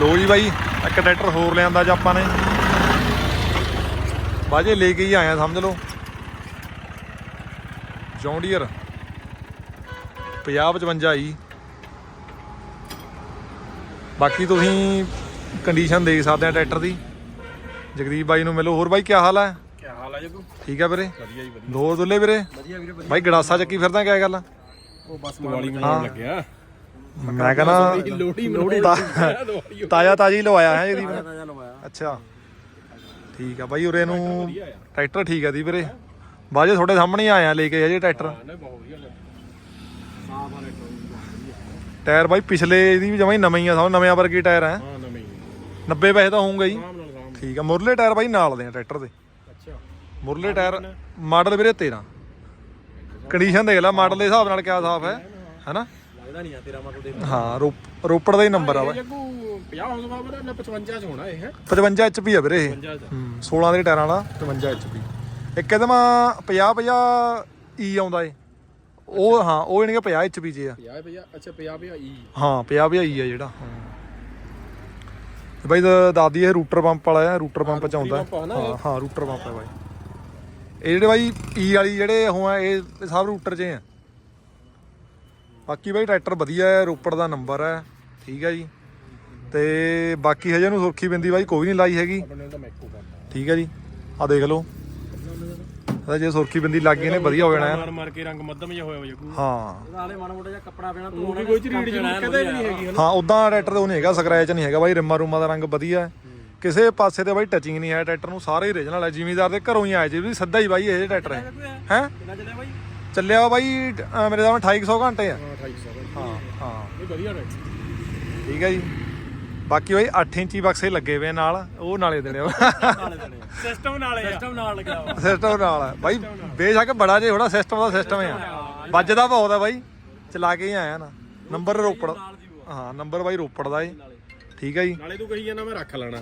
ਲੋ ਜੀ ਬਾਈ ਇੱਕ ਟਰੈਕਟਰ ਹੋਰ ਲਿਆਂਦਾ ਜੀ ਆਪਾਂ ਨੇ। ਬਾਜੇ ਲੈ ਕੇ ਹੀ ਆਇਆ ਸਮਝ ਲਓ। ਜੌਂਡੀਅਰ 50 55 ਜੀ। ਬਾਕੀ ਤੁਸੀਂ ਕੰਡੀਸ਼ਨ ਦੇਖ ਸਕਦੇ ਆ ਟਰੈਕਟਰ ਦੀ। ਜਗਦੀਪ ਬਾਈ ਨੂੰ ਮਿਲੋ। ਹੋਰ ਬਾਈ ਕੀ ਹਾਲ ਹੈ ਕੀ ਹਾਲ ਹੈ ਜੱਗੂ ਠੀਕ ਹੈ ਵੀਰੇ? ਵਧੀਆ ਜੀ ਵਧੀਆ। ਦੋ ਦੁੱਲੇ ਵੀਰੇ? ਵਧੀਆ ਵੀਰੇ ਬਾਈ ਗੜਾਸਾ ਚੱਕੀ ਫਿਰਦਾ ਕਿਆ ਗੱਲ? ਉਹ ਬਸ ਦੀਵਾਲੀ ਮਨਾਉਣ ਲੱਗਿਆ। ਮੈਂ ਕਹਿੰਦਾ ਲੋਹੜੀ ਲੋਹੜੀ ਤਾ- ਤਾਜ਼ਾ ਤਾਜੀ ਲਵਾਇਆ ਹੈ ਲਵਾਇਆ। ਅੱਛਾ। ਠੀਕ ਆ ਬਾਈ ਉਰੇ ਨੂੰ ਟਰੈਕਟਰ ਠੀਕ ਆ ਦੀ ਵੀਰੇ। ਬਾਜੇ ਤੁਹਾਡੇ ਸਾਹਮਣੇ ਹੀ ਆਇਆ ਲੈ ਕੇ ਅਜੇ ਟਰੈਕਟਰ। ਟਾਇਰ ਬਾਈ ਪਿਛਲੇ ਇਹਦੀ ਵੀ ਜਮਾਂ ਹੀ ਨਵੇਂ ਹੀ ਆ ਸਭ ਨਵੇਂ ਵਰਗੇ ਟਾਇਰ ਆ ਹਾਂ ਨਵੇਂ। 90 ਪੈਸੇ ਤਾਂ ਹੋਊਗਾ ਆਰਾਮ ਠੀਕ ਆ ਮੁਰਲੇ ਟਾਇਰ ਬਾਈ ਨਾਲ ਦੇ ਆ ਟਰੈਕਟਰ ਦੇ। ਅੱਛਾ। ਮੁਰਲੇ ਟਾਇਰ ਮਾਡਲ ਵੀਰੇ 13 ਕੰਡੀਸ਼ਨ ਦੇਖ ਲੈ ਮਾਡਲ ਦੇ ਹਿਸਾਬ ਨਾਲ ਕਿਆ ਸਾਫ਼ ਹੈ ਹੈਨਾ ਲੱਗਦਾ ਨਹੀਂ ਆ ਤੇਰਾ ਮਤਲਬ ਦੇ ਹਾਂ ਰੋਪ- ਰੋਪੜ ਦਾ ਹੀ ਨੰਬਰ ਆ ਬਾਈ ਜੱਗੂ 50 ਹੋ ਗਿਆ ਬਾਬਾ ਨਾ 55 ਚ ਹੋਣਾ ਇਹ। 55 HP ਆ ਵੀਰੇ ਇਹ। 50 ਚ। ਹੂੰ 16 ਦੇ ਟਾਇਰਾਂ ਵਾਲਾ 55 HP ਇੱਕ ਇਹਦਾ ਮਾ 50 50 E ਆਉਂਦਾ ਏ। ਉਹ ਹਾਂ ਉਹ ਇਹਨੇ 50 HP ਚ ਆ। 50 50 ਅੱਛਾ 50 50 ਈ ਹਾਂ 50 50 E ਆ ਜਿਹੜਾ ਹਾਂ। ਤੇ ਬਾਈ ਦਾ ਦਾਦੀ ਇਹ ਰੂਟਰ ਪੰਪ ਵਾਲਾ ਆ ਰੂਟਰ ਪੰਪ ਚ ਆਉਂਦਾ। ਪੰਪ ਆ ਨਾ ਹਾਂ ਹਾਂ ਰੂਟਰ ਪੰਪ ਹੈ ਬਾਈ। ਇਹ ਜਿਹੜੇ ਬਾਈ E ਵਾਲੀ ਜਿਹੜੇ ਉਹ ਆ ਇਹ ਇਹ ਸਭ ਰੂਟਰ 'ਚ ਆ। ਬਾਕੀ ਬਾਈ ਟਰੈਕਟਰ ਵਧੀਆ ਹੈ ਰੋਪੜ ਦਾ ਨੰਬਰ ਹੈ ਠੀਕ ਹੈ ਜੀ। ਤੇ ਬਾਕੀ ਹਜੇ ਨੂੰ ਸੁਰਖੀ ਬਿੰਦੀ ਬਾਈ ਕੋਈ ਨਹੀਂ ਲਾਈ ਹੈਗੀ। ਠੀਕ ਹੈ ਜੀ ਆ ਦੇਖ ਲਓ। ਇਹਦਾ ਜੇ ਸੁਰਖੀ ਬਿੰਦੀ ਲੱਗ ਗਈ ਨੇ ਵਧੀਆ ਹੋ ਜਾਣਾ ਹੈ। ਮਾਰ ਮਾਰ ਕੇ ਰੰਗ ਮੱਧਮ ਜਿਹਾ ਹੋਇਆ ਵਾ ਜੱਗੂ ਹਾਂ। ਨਾਲੇ ਮਾੜਾ ਮੋਟਾ ਜਿਹਾ ਕੱਪੜਾ ਪੈਣਾ ਤੂੰ ਵੀ ਕੋਈ ਚ ਰੀੜ ਜੀ ਕਦੇ ਵੀ ਨਹੀਂ ਹੈਗੀ ਹਾਂ ਉਦਾਂ ਟਰੈਕਟਰ ਉਹ ਨਹੀਂ ਹੈਗਾ ਸਕ੍ਰੈਚ ਨਹੀਂ ਹੈਗਾ ਬਾਈ ਰਿਮਾ ਰੂਮਾ ਦਾ ਰੰਗ ਵਧੀਆ ਹੈ। ਕਿਸੇ ਪਾਸੇ ਤੇ ਬਾਈ ਟੱਚਿੰਗ ਨਹੀਂ ਹੈ ਟਰੈਕਟਰ ਨੂੰ ਸਾਰੇ ਓਰੀਜਨਲ ਹੈ ਜ਼ਿਮੀਦਾਰ ਦੇ ਘਰੋਂ ਹੀ ਆਏ ਜੀ ਵੀ ਸਿੱਧਾ ਹੀ ਬਾਈ ਇਹ ਟਰੈਕਟਰ ਹੈ। ਹੈ? ਕਿੰਨਾ ਚੱਲਿਆ ਬਾਈ ਵਾ ਅਹ ਮੇਰੇ ਦਾ 2800 ਘੰਟੇ ਆ। ਹਾਂ 2800 ਹਾਂ ਹਾਂ। ਇਹ ਵਧੀਆ ਰੇਟ ਠੀਕ ਹੈ ਜੀ। ਬਾਕੀ ਬਾਈ 8 ਇੰਚੀ ਬਕਸੇ ਲੱਗੇ ਹੋਏ ਆ ਨਾਲ ਉਹ ਨਾਲੇ ਦੇਣੇ ਸਿਸਟਮ ਨਾਲੇ ਸਿਸਟਮ ਨਾਲ ਲੱਗਿਆ ਵਾ। ਸਿਸਟਮ ਨਾਲ ਬਾਈ ਬੇਸ਼ੱਕ ਬੜਾ ਜੇ ਥੋੜਾ ਸਿਸਟਮ ਦਾ ਸਿਸਟਮ ਆ। ਵੱਜਦਾ ਬਹੁਤ ਆ ਬਾਈ। ਚਲਾ ਕੇ ਹੀ ਆਇਆ ਨਾ। ਨੰਬਰ ਰੋਪੜ ਹਾਂ ਨੰਬਰ ਬਾਈ ਰੋਪੜ ਦਾ ਏ। ਠੀਕ ਹੈ ਜੀ। ਨਾਲੇ ਤੂੰ ਕਹੀ ਜਾਂਦਾ ਮੈਂ ਰੱਖ ਲੈਣਾ।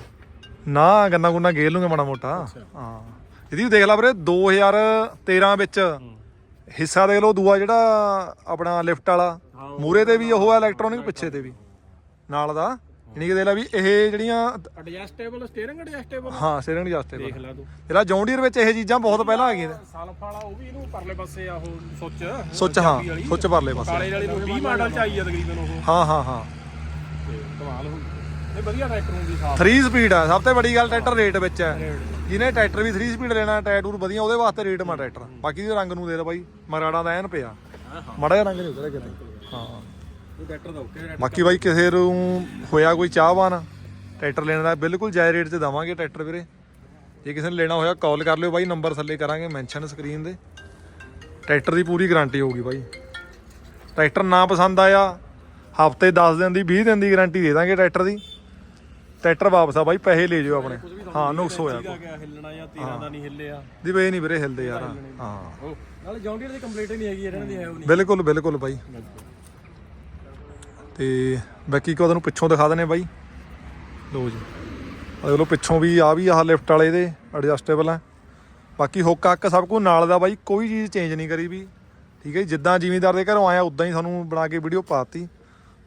ਨਾ ਗੰਨਾ ਗੁੰਨਾ ਗੇਲ ਲੂੰਗਾ ਮਾੜਾ ਮੋਟਾ। ਹਾਂ। ਇਹਦੀ ਵੀ ਦੇਖ ਲੈ ਵੀਰੇ 2013 ਵਿੱਚ ਹਿੱਸਾ ਦੇਖ ਲਓ ਦੂਆ ਜਿਹੜਾ ਆਪਣਾ ਲਿਫਟ ਵਾਲਾ ਮੂਰੇ ਤੇ ਵੀ ਉਹ ਇਲੈਕਟ੍ਰੋਨਿਕ ਪਿੱਛੇ ਤੇ ਵੀ। ਨਾਲ ਦਾ। ਯਾਨੀ ਕਿ ਦੇਖ ਲੈ ਵੀ ਇਹ ਜਿਹੜੀਆਂ ਐਡਜਸਟੇਬਲ ਸਟੀਅਰਿੰਗ ਐਡਜਸਟੇਬਲ ਹਾਂ ਸੇਰੰਗ ਜਾਸਤੇ ਦੇਖ ਲੈ ਤੂੰ। ਇਹਦਾ ਜੌਂਡੀਅਰ ਵਿੱਚ ਇਹ ਚੀਜ਼ਾਂ ਬਹੁਤ ਪਹਿਲਾਂ ਆ ਗਈਆਂ ਸਲਫ ਵਾਲਾ ਉਹ ਵੀ ਇਹਨੂੰ ਪਰਲੇ ਪਾਸੇ ਆ ਉਹ ਸੁੱਚ। ਸੁੱਚ ਹਾਂ ਸੁੱਚ ਪਰਲੇ ਪਾਸੇ। ਕਾਲੇ ਵਾਲੀ ਨੂੰ 20 ਮਾਡਲ ਚ ਆਈ ਆ ਤਕਰੀਬਨ ਉਹ। ਹਾਂ ਹਾਂ ਹਾਂ। ਤੇ ਕਮਾਲ ਹੋ। ਇਹ ਵਧੀਆ ਟਰੈਕਟਰ ਹੁੰਦੀ ਸਾਫ਼। 3 ਸਪੀਡ ਆ ਸਭ ਤੋਂ ਵੱਡੀ ਗੱਲ ਟਰੈਕਟਰ ਰੇਟ ਵਿੱਚ ਹੈ। ਜਿਹਨੇ ਟਰੈਕਟਰ ਵੀ 3 ਸਪੀਡ ਲੈਣਾ ਟਾਇਰ ਵਧੀਆ ਉਹਦੇ ਵਾਸਤੇ ਰੇਟ ਮਾ ਟਰੈਕਟਰ। ਬਾਕੀ ਦੇ ਰੰਗ ਨੂੰ ਦੇ ਦੇ ਬਾਈ ਮਰਾੜਾ ਦਾ ਐਨ ਪਿਆ। ਮਾੜਾ ਜਿਹਾ ਰੰਗ ਨਹੀਂ ਉਤਰਿਆ ਕਿਤੇ। ਹਾਂ। ਇਹ ਟਰੈਕਟਰ ਦਾ ਓਕੇ ਬਾਕੀ ਬਾਈ ਕਿਸੇ ਨੂੰ ਹੋਇਆ ਕੋਈ ਚਾਹਵਾਨ ਟਰੈਕਟਰ ਲੈਣ ਦਾ ਬਿਲਕੁਲ ਜਾਇਜ਼ ਰੇਟ 'ਤੇ ਦਵਾਂਗੇ ਟਰੈਕਟਰ ਵੀਰੇ। ਜੇ ਕਿਸੇ ਨੇ ਲੈਣਾ ਹੋਇਆ ਕਾਲ ਕਰ ਲਿਓ ਬਾਈ ਨੰਬਰ ਥੱਲੇ ਕਰਾਂਗੇ ਮੈਂਸ਼ਨ ਸਕਰੀਨ ਦੇ। ਟਰੈਕਟਰ ਦੀ ਪੂਰੀ ਗਾਰੰਟੀ ਹੋਊਗੀ ਬਾਈ। ਟਰੈਕਟਰ ਨਾ ਪਸੰਦ ਆਇਆ ਹਫ਼ਤੇ 10 ਦਿਨ ਦੀ 20 ਦਿਨ ਦੀ ਗਾਰੰਟੀ ਦੇ ਦਾਂਗੇ ਟਰੈਕਟਰ ਦੀ। ਟਰੈਕਟਰ ਵਾਪਸ ਆ ਬਾਈ ਪੈਸੇ ਲੈ ਜਿਓ ਆਪਣੇ। ਹਾਂ ਨੁਕਸ ਹੋਇਆ ਕੋਈ। ਗਿਆ ਹਿੱਲਣਾ ਜਾਂ ਤੀਰਾਂ ਦਾ ਨਹੀਂ ਹਿੱਲਿਆ ਦੀ ਵੇ ਨਹੀਂ ਵੀਰੇ ਹਿਲਦੇ ਯਾਰ। ਹਾਂ। ਨਾਲੇ ਜੌਂਡੀਅਰ ਦੀ ਕੰਪਲੀਟ ਨਹੀਂ ਹੈਗੀ ਇਹਨਾਂ ਦੀ ਹੈ ਉਹ ਬਿਲਕੁਲ ਬਿਲਕੁਲ ਬਾਈ। ਤੇ ਬਾਕੀ ਕੋ ਤੁਹਾਨੂੰ ਪਿੱਛੋਂ ਦਿਖਾ ਦਨੇ ਬਾਈ। ਲੋ ਜੀ। ਅਗਲੋ ਪਿੱਛੋਂ ਵੀ ਆ ਵੀ ਆਹ ਲਿਫਟ ਵਾਲੇ ਇਹਦੇ ਐਡਜਸਟੇਬਲ ਆ। ਬਾਕੀ ਹੁੱਕ ਹੱਕ ਸਭ ਕੁਝ ਨਾਲ ਦਾ ਬਾਈ ਕੋਈ ਚੀਜ਼ ਚੇਂਜ ਨਹੀਂ ਕਰੀ ਵੀ। ਠੀਕ ਹੈ ਜਿੱਦਾਂ ਜ਼ਿਮੀਂਦਾਰ ਦੇ ਘਰੋਂ ਆਇਆ ਉਦਾਂ ਹੀ ਤੁਹਾਨੂੰ ਬਣਾ ਕੇ ਵੀਡੀਓ ਪਾਤੀ।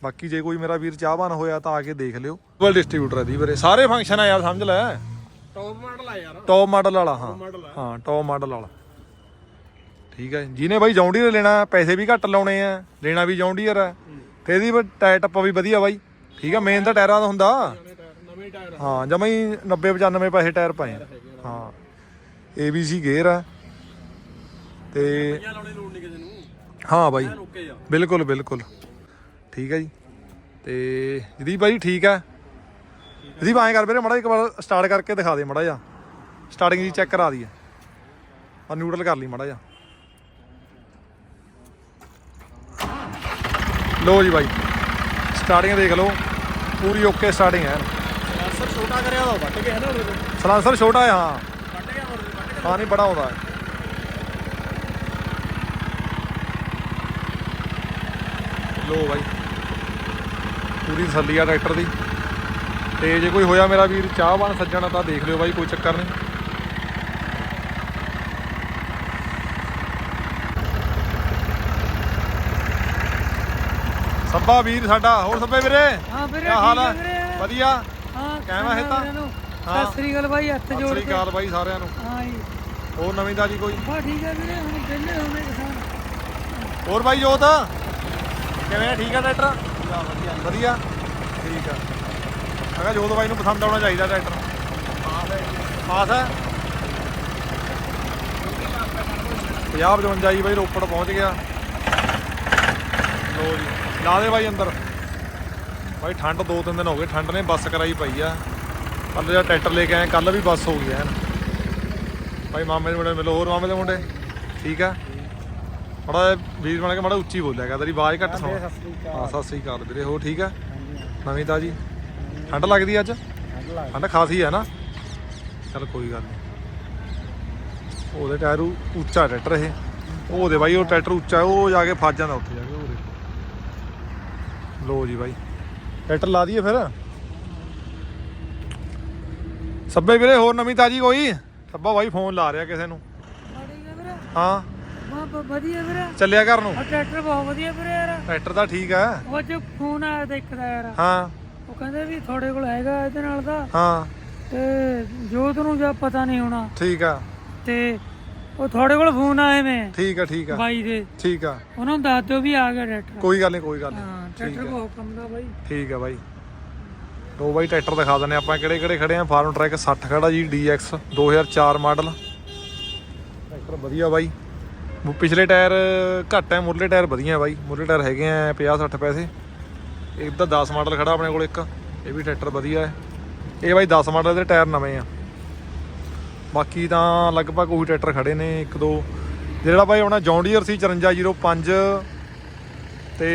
ਬਾਕੀ ਜੇ ਕੋਈ ਮੇਰਾ ਵੀਰ ਚਾਹਵਾਨ ਹੋਇਆ ਤਾਂ ਆ ਕੇ ਦੇਖ ਲਿਓ। ਵਲ ਡਿਸਟ੍ਰੀਬਿਊਟਰ ਹੈ ਦੀ ਵੀਰੇ। ਸਾਰੇ ਫੰਕਸ਼ਨ ਆ ਯਾਰ ਸਮਝ ਲੈ। ਟੌਪ ਮਾਡਲ ਆ ਯਾਰ। ਟੌਪ ਮਾਡਲ ਵਾਲਾ ਹਾਂ। ਆ। ਹਾਂ ਟੌਪ ਮਾਡਲ ਵਾਲਾ। ਠੀਕ ਹੈ ਜਿਹਨੇ ਬਾਈ ਜੌਂਡੀਅਰ ਲੈਣਾ ਪੈਸੇ ਵੀ ਘੱਟ ਲਾਉਣੇ ਆ ਲੈਣਾ ਵੀ ਜੌਂਡੀਅਰ ਹੈ ਤੇ ਇਹਦੀ ਟਾਇਰ ਟੱਪਾ ਵੀ ਵਧੀਆ ਬਾਈ। ਠੀਕ ਹੈ ਮੇਨ ਤਾਂ ਟਾਇਰਾਂ ਦਾ ਹੁੰਦਾ। ਹਾਂ ਜਮਾ ਹੀ 90 95 ਪੈਸੇ ਟਾਇਰ ਪਾਏ ਆ। ਹਾਂ। ABC ਗੇਅਰ ਆ। ਤੇ ਹਾਂ ਬਾਈ। ਬਿਲਕੁਲ ਬਿਲਕੁਲ। ਠੀਕ ਹੈ ਜੀ। ਤੇ ਜਿਹਦੀ ਬਾਈ ਠੀਕ ਹੈ। ਜਿਹਦੀ ਐਂ ਕਰ ਵੀਰੇ ਮੜਾ ਇੱਕ ਵਾਰ ਸਟਾਰਟ ਕਰਕੇ ਦਿਖਾ ਦੇ ਮੜਾ ਜਾ ਸਟਾਰਟਿੰਗ ਜੀ ਚੈੱਕ ਕਰਾ ਦਈਏ। ਆ ਨਿਊਟਰਲ ਕਰ ਲਈ ਮੜਾ ਜਾ ਲੋ ਜੀ ਬਾਈ ਸਟਾਰਟਿੰਗ ਦੇਖ ਲਓ। ਪੂਰੀ ਓਕੇ ਸਟਾਰਟਿੰਗ ਹੈ। ਸਰ ਛੋਟਾ ਕਰਿਆ ਹੋਇਆ ਵੱਟ ਹੈ ਨਾ ਉਹਦੇ ਤੋਂ। ਸਲਾਂਸਰ ਛੋਟਾ ਹੈ ਹਾਂ। ਵੱਟ ਗਿਆ ਹੋਰ ਵੱਟ ਹਾਂ ਨਹੀਂ ਬੜਾ ਆਉਂਦਾ ਹੈ। ਲੋ ਬਾਈ। ਪੂਰੀ ਤਸੱਲੀ ਆ ਟਰੈਕਟਰ ਦੀ। ਤੇ ਜੇ ਕੋਈ ਹੋਇਆ ਮੇਰਾ ਵੀਰ ਚਾਹਵਾਨ ਸੱਜਣ ਤਾਂ ਦੇਖ ਲਿਓ ਬਾਈ ਕੋਈ ਚੱਕਰ ਨਹੀਂ। ਸੱਬਾ ਵੀਰ ਸਾਡਾ ਹੋਰ ਸੱਬੇ ਵੀਰੇ? ਹਾਂ ਵੀਰੇ ਕਿਆ ਹਾਲ ਵੀਰੇ। ਵਧੀਆ? ਹਾਂ ਕਿਵੇਂ ਹੈ ਤਾਂ? ਹਾਂ। ਸਤਿ ਸ੍ਰੀ ਅਕਾਲ ਬਾਈ ਹੱਥ ਸਤਿ ਜੋੜ ਸ੍ਰੀ ਕੇ। ਅਕਾਲ ਬਾਈ ਸਾਰਿਆਂ ਨੂੰ। ਹਾਂ ਜੀ। ਹੋਰ ਨਵੀਂ ਤਾਜੀ ਕੋਈ? ਬਾ ਠੀਕ ਹੈ ਵੀਰੇ ਹੁਣ ਵਿਹਲੇ ਹੋਣੇ ਕਿਸਾਨ ਹੋਰ ਬਾਈ ਜੋਤ? ਕਿਵੇਂ ਠੀਕ ਆ ਟਰੈਕਟਰ ਵਧੀਆ ਵਧੀਆ। ਠੀਕ ਆ। ਮੈਂ ਕਿਹਾ ਜੋਤ ਬਾਈ ਨੂੰ ਪਸੰਦ ਆਉਣਾ ਚਾਹੀਦਾ ਟਰੈਕਟਰ ਪਾਸ ਹੈ। 50 55 ਜੀ ਬਾਈ ਰੋਪੜ ਪਹੁੰਚ ਗਿਆ। ਲੋ ਜੀ, ਲਾ ਦੇ ਬਾਈ ਅੰਦਰ। ਬਾਈ ਠੰਡ ਦੋ ਤਿੰਨ ਦਿਨ ਹੋ ਗਏ, ਠੰਡ ਨੇ ਬੱਸ ਕਰਾਈ ਪਈ ਆ। ਕੱਲ ਜਿਹੜਾ ਟਰੈਕਟਰ ਲੈ ਕੇ ਆਏ ਕੱਲ ਵੀ ਬੱਸ ਹੋ ਗਈ ਐਨ ਬਾਈ ਮਾਮੇ ਦੇ ਮੁੰਡੇ, ਮਿਲੋ ਹੋਰ ਮਾਮੇ ਦੇ ਮੁੰਡੇ। ਠੀਕ ਆ? ਬੜਾ ਵੀਰ ਬਣ ਕੇ ਮਾੜਾ ਉੱਚੀ ਬੋਲਿਆ ਕਰ ਤੇਰੀ ਆਵਾਜ਼ ਘੱਟ ਸੁਣ। ਹਾਂ ਸਤਿ ਸ੍ਰੀ ਅਕਾਲ ਵੀਰੇ ਹੋਰ ਠੀਕ ਆ? ਨਵੀਂ ਤਾਜੀ? ਠੰਡ ਲੱਗਦੀ ਅੱਜ? ਠੰਡ ਖਾਸੀ ਹੈ ਨਾ। ਚਲ ਕੋਈ ਗੱਲ ਨਹੀਂ ਉਹਦੇ ਟਾਇਰ ਉੱਚਾ ਟਰੈਕਟਰ ਇਹ। ਉਹਦੇ ਬਾਈ ਉਹ ਟਰੈਕਟਰ ਉੱਚਾ ਉਹ ਜਾ ਕੇ ਫਸ ਜਾਂਦਾ ਉੱਥੇ ਜਾ ਕੇ ਉਹਦੇ ਲੋ ਜੀ ਬਾਈ। ਟਰੈਕਟਰ ਲਾ ਦਈਏ ਫਿਰ। ਸੱਬੇ ਵੀਰੇ ਹੋਰ ਨਵੀਂ ਤਾਜੀ ਕੋਈ? ਸੱਬਾ ਬਾਈ ਫੋਨ ਲਾ ਰਿਹਾ ਕਿਸੇ ਨੂੰ। ਹੈ ਹਾਂ। ਬਾ ਵਧੀਆ ਵੀਰੇ। ਚੱਲਿਆ ਘਰ ਨੂੰ? ਆ ਟਰੈਕਟਰ ਬਹੁਤ ਵਧੀਆ ਵੀਰੇ ਯਾਰ। ਟਰੈਕਟਰ ਤਾਂ ਠੀਕ ਆ। ਉਹ ਜੋ ਫੋਨ ਆਇਆ ਤਾਂ ਇੱਕ ਦਾ ਯਾਰ। ਹਾਂ। ਉਹ ਕਹਿੰਦੇ ਵੀ ਤੁਹਾਡੇ ਕੋਲ ਹੈਗਾ ਇਹਦੇ ਨਾਲ ਦਾ। ਹਾਂ। ਤੇ ਜੋਤ ਨੂੰ ਜਾਂ ਪਤਾ ਨਹੀਂ ਹੋਣਾ। ਠੀਕ ਆ। ਤੇ ਉਹ ਤੁਹਾਡੇ ਕੋਲ ਫੋਨ ਆਏ ਨੇ ਠੀਕ ਆ ਠੀਕ ਆ। ਬਾਈ ਦੇ। ਠੀਕ ਆ। ਉਹਨਾਂ ਨੂੰ ਦੱਸ ਦਿਓ ਵੀ ਆ ਗਿਆ ਟਰੈਕਟਰ। ਕੋਈ ਗੱਲ ਨਹੀਂ ਕੋਈ ਗੱਲ ਨਹੀਂ। ਹਾਂ ਠੀਕ ਟਰੈਕਟਰ ਆ। ਬਹੁਤ ਕੰਮ ਦਾ ਬਾਈ। ਠੀਕ ਆ ਬਾਈ। ਲੋ ਬਾਈ ਟਰੈਕਟਰ ਦਿਖਾ ਦਿੰਨੇ ਆਪਾਂ ਕਿਹੜੇ ਕਿਹੜੇ ਖੜੇ ਆ। ਫਾਰਮ ਟਰੈਕ 60 ਖੜਾ ਜੀ DX 2004 ਮਾਡਲ। ਟਰੈਕਟਰ ਵਧੀਆ ਬਾਈ। ਪਿਛਲੇ ਟਾਇਰ ਘੱਟ ਹੈ, ਮੁਰਲੇ ਟਾਇਰ ਵਧੀਆ ਬਾਈ। ਮੁਰਲੇ ਟਾਇਰ ਹੈਗੇ ਆ 50 60 ਪੈਸੇ। ਇੱਕ ਤਾਂ 10 ਮਾਡਲ ਖੜਾ ਆਪਣੇ ਕੋਲ ਇੱਕ, ਇਹ ਵੀ ਟਰੈਕਟਰ ਵਧੀਆ ਹੈ। ਇਹ ਬਾਈ 10 ਮਾਡਲ ਦੇ ਟਾਇਰ ਨਵੇਂ ਆ। ਬਾਕੀ ਤਾਂ ਲਗਭਗ ਉਹੀ ਟਰੈਕਟਰ ਖੜੇ ਨੇ, ਇੱਕ, ਦੋ। ਜਿਹੜਾ ਬਾਈ ਆਪਣਾ ਜੌਂਡੀਅਰ ਸੀ 5405 ਤੇ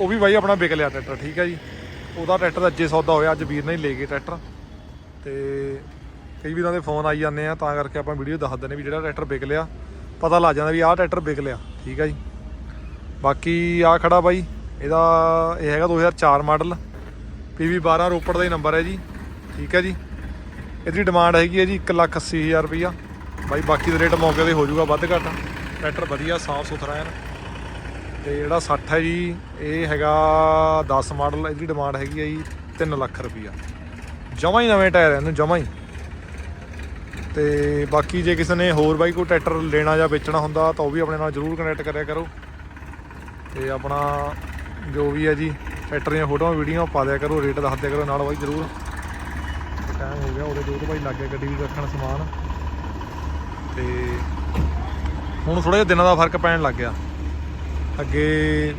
ਉਹ ਵੀ ਬਾਈ ਆਪਣਾ ਵਿਕ ਲਿਆ ਟਰੈਕਟਰ, ਠੀਕ ਹੈ ਜੀ। ਉਹਦਾ ਟਰੈਕਟਰ ਅੱਜੇ ਸੌਦਾ ਹੋਇਆ, ਅੱਜ ਵੀਰ ਨੇ ਲੈ ਗਏ ਟਰੈਕਟਰ। ਤੇ ਕਈ ਵੀਰਾਂ ਦੇ ਫੋਨ ਆਈ ਜਾਂਦੇ ਆ, ਤਾਂ ਕਰਕੇ ਆਪਾਂ ਵੀਡੀਓ ਦੱਸ ਦਿੰਦੇ ਵੀ ਜਿਹੜਾ ਟਰੈਕਟਰ ਵਿਕ ਲਿਆ। ਪਤਾ ਲੱਗ ਜਾਂਦਾ ਵੀ ਆਹ ਟਰੈਕਟਰ ਵਿਕ ਲਿਆ, ਠੀਕ ਹੈ ਜੀ। ਬਾਕੀ ਆ ਖੜਾ ਬਾਈ, ਇਹਦਾ ਇਹ ਹੈਗਾ 2004 ਮਾਡਲ PV 12 ਰੋਪੜ ਦਾ ਹੀ ਨੰਬਰ ਹੈ ਜੀ, ਠੀਕ ਹੈ ਜੀ। ਇਹਦੀ ਡਿਮਾਂਡ ਹੈਗੀ ਹੈ ਜੀ 180000 ਰੁਪਈਆ। ਬਾਈ, ਬਾਕੀ ਦਾ ਰੇਟ ਮੌਕੇ ਤੇ ਹੋ ਜਾਊਗਾ ਵੱਧ ਘੱਟ। ਟਰੈਕਟਰ ਵਧੀਆ, ਸਾਫ਼ ਸੁਥਰਾ ਹੈ ਤੇ ਜਿਹੜਾ 60 ਹੈ ਜੀ, ਇਹ ਹੈਗਾ 10 ਮਾਡਲ, ਇਹਦੀ ਡਿਮਾਂਡ ਹੈਗੀ ਹੈ ਜੀ 3 ਲੱਖ ਰੁਪਈਆ। ਜਮਾ ਹੀ ਨਵੇਂ ਟਾਇਰ ਇਹਨੂੰ, ਜਮਾ ਹੀ। ਤੇ ਬਾਕੀ ਜੇ ਕਿਸੇ ਨੇ ਹੋਰ ਬਾਈ ਕੋਈ ਟਰੈਕਟਰ ਲੈਣਾ ਜਾਂ ਵੇਚਣਾ ਹੁੰਦਾ ਤਾਂ ਉਹ ਵੀ ਆਪਣੇ ਨਾਲ ਜਰੂਰ ਕਨੈਕਟ ਕਰਿਆ ਕਰੋ। ਤੇ ਆਪਣਾ ਜੋ ਵੀ ਹੈ ਜੀ ਟਰੈਕਟਰ ਦੀਆਂ ਫੋਟੋਆਂ ਵੀਡੀਓ ਪਾ ਦਿਆ ਕਰੋ ਰੇਟ ਦੱਸ ਦਿਆ ਕਰੋ ਨਾਲ ਬਾਈ ਜਰੂਰ। ਟਾਈਮ ਹੋ ਗਿਆ ਉਹਦੇ ਦੋ ਬਾਈ ਲੱਗ ਗਿਆ ਗੱਡੀ ਵੀ ਰੱਖਣ ਸਮਾਨ। ਤੇ ਹੁਣ ਥੋੜਾ ਜਿਹਾ ਦਿਨਾਂ ਦਾ ਫ਼ਰਕ ਪੈਣ ਲੱਗ ਗਿਆ। ਅੱਗੇ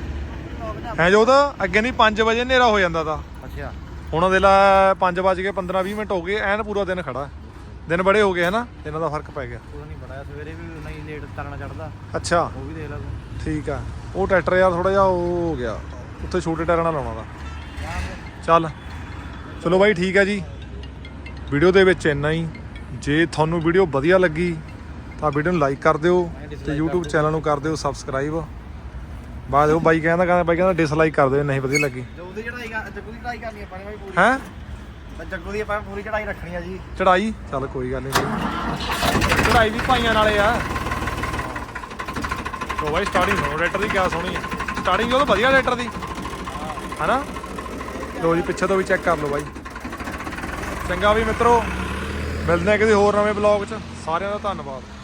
ਹੈ ਜੋ ਤਾਂ ਅੱਗੇ ਨਹੀਂ 5 ਵਜੇ ਹਨੇਰਾ ਹੋ ਜਾਂਦਾ ਤਾਂ। ਅੱਛਾ। ਹੁਣ ਦੇ ਲਾ 5 ਵਜ ਕੇ 15 20 ਮਿੰਟ ਹੋ ਗਏ ਐਨ ਪੂਰਾ ਦਿਨ ਖੜਾ। ਦਿਨ ਬੜੇ ਹੋ ਗਏ ਹਨਾ ਦਿਨਾਂ ਦਾ ਫ਼ਰਕ ਪੈ ਗਿਆ। ਉਹ ਨਹੀਂ ਬੜਾ ਸਵੇਰੇ ਵੀ ਨਹੀਂ ਲੇਟ ਤਰਨਾ ਚੜਦਾ। ਅੱਛਾ। ਉਹ ਵੀ ਦੇਖ ਲੈ ਤੂੰ। ਠੀਕ ਆ। ਉਹ ਟਰੈਕਟਰ ਯਾਰ ਥੋੜਾ ਜਿਹਾ ਉਹ ਹੋ ਗਿਆ। ਉੱਥੇ ਛੋਟੇ ਟਾਇਰਾਂ ਨਾਲ ਲਾਉਣਾ ਦਾ ਚੱਲ। ਚਲੋ ਬਾਈ ਠੀਕ ਆ ਜੀ। ਵੀਡੀਓ ਦੇ ਵਿੱਚ ਇੰਨਾ ਹੀ। ਜੇ ਤੁਹਾਨੂੰ ਵੀਡੀਓ ਵਧੀਆ ਲੱਗੀ ਤਾਂ ਵੀਡੀਓ ਨੂੰ ਲਾਈਕ ਕਰ ਦਿਓ ਤੇ YouTube ਚੈਨਲ ਨੂੰ ਕਰ ਦਿਓ ਸਬਸਕ੍ਰਾਈਬ ਬਾਅਦ ਉਹ ਬਾਈ ਕਹਿੰਦਾ ਕਹਿੰਦਾ ਬਾਈ ਕਹਿੰਦਾ ਡਿਸਲਾਈਕ ਕਰ ਦਿਓ ਨਹੀਂ ਵਧੀਆ ਲੱਗੀ। ਜੱਗੂ ਦੀ ਚੜਾਈ ਜੱਗੂ ਦੀ ਚੜਾਈ ਕਰਨੀ ਆਪਾਂ ਨੇ ਬਾਈ ਪੂਰੀ। ਹੈ? ਤਾਂ ਜੱਗੂ ਦੀ ਆਪਾਂ ਪੂਰੀ ਚੜਾਈ ਰੱਖਣੀ ਆ ਜੀ। ਚੜਾਈ ਚੱਲ ਕੋਈ ਗੱਲ ਨਹੀਂ। ਚੜਾਈ ਵੀ ਭਾਈਆਂ ਨਾਲੇ ਆ। ਤੋ ਬਾਈ ਸਟਾਰਟਿੰਗ ਹੋ ਰੇਟਰ ਦੀ ਕਿਆ ਸੋਹਣੀ ਹੈ ਸਟਾਰਟਿੰਗ ਉਹ ਤਾਂ ਵਧੀਆ ਰੇਟਰ ਦੀ। ਹਨਾ? ਲੋ ਜੀ, ਪਿੱਛੇ ਤੋਂ ਵੀ ਚੈੱਕ ਕਰ ਲਓ ਬਾਈ। ਚੰਗਾ ਵੀ ਮਿੱਤਰੋ। ਮਿਲਦੇ ਆ ਕਿਸੇ ਹੋਰ ਨਵੇਂ ਬਲੌਗ 'ਚ। ਸਾਰਿਆਂ ਦਾ ਧੰਨਵਾਦ।